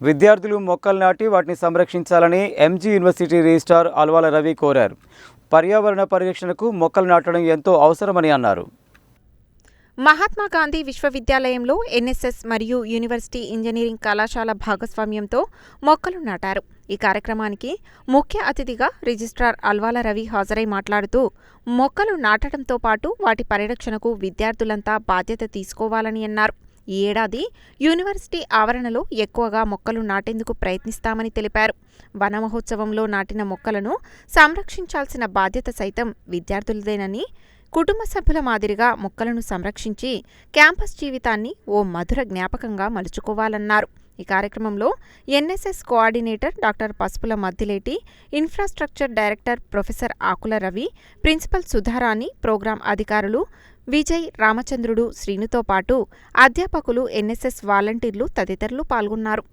విద్యార్థులు మొక్కలు నాటి వాటిని సంరక్షించాలని MG university registrar Alwala Ravi కోరారు. పర్యావరణ పరిరక్షణకు మొక్కలు నాటడం ఎంతో అవసరమని అన్నారు. మహాత్మా గాంధీ విశ్వవిద్యాలయంలో ఎన్ఎస్ఎస్ మరియు యూనివర్సిటీ ఇంజనీరింగ్ కళాశాల భాగస్వామ్యంతో మొక్కలు నాటారు. ఈ కార్యక్రమానికి ముఖ్య అతిథిగా రిజిస్ట్రార్ అల్వాల రవి హాజరై మాట్లాడుతూ మొక్కలు నాటడంతో పాటు వాటి పరిరక్షణకు విద్యార్థులంతా బాధ్యత తీసుకోవాలని అన్నారు. ఈ ఏడాది యూనివర్సిటీ ఆవరణలో ఎక్కువగా మొక్కలు నాటేందుకు ప్రయత్నిస్తామని తెలిపారు. వన మహోత్సవంలో నాటిన మొక్కలను సంరక్షించాల్సిన బాధ్యత సైతం విద్యార్థులదేనని కుటుంబ సభ్యుల మాదిరిగా మొక్కలను సంరక్షించి క్యాంపస్ జీవితాన్ని ఓ మధుర జ్ఞాపకంగా మలుచుకోవాలన్నారు. ఈ కార్యక్రమంలో NSS coordinator doctor Pasupula Maddileti infrastructure director professor Akula Ravi principal Sudharani program అధికారులు విజయ్ రామచంద్రుడు శ్రీనుతో పాటు అధ్యాపకులు ఎన్ఎస్ఎస్ వాలంటీర్లు తదితరులు పాల్గొన్నారు.